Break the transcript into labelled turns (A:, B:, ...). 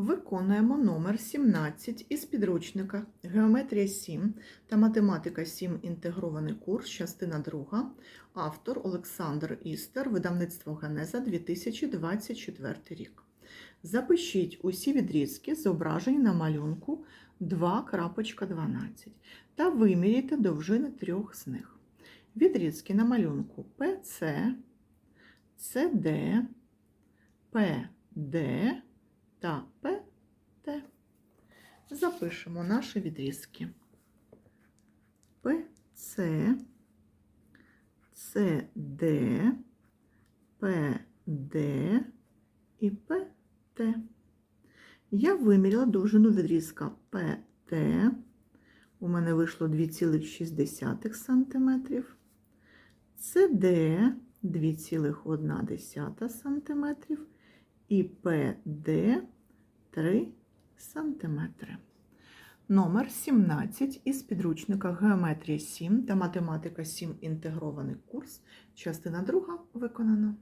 A: Виконуємо номер 17 із підручника Геометрія 7 та Математика 7. Інтегрований курс, частина 2. Автор Олександр Істер, видавництво Генеза 2024 рік. Запишіть усі відрізки, зображені на малюнку 2.12 та виміряйте довжини трьох з них. Відрізки на малюнку PC, CD, PD та ПТ. Запишемо наші відрізки. ПЦ, ЦД, ПД і ПТ. Я виміряла довжину відрізка ПТ. У мене вийшло 2,6 см. ЦД 2,1 см і ПД 3 см. Номер 17 із підручника Геометрія 7 та Математика 7. Інтегрований курс. Частина 2 виконано.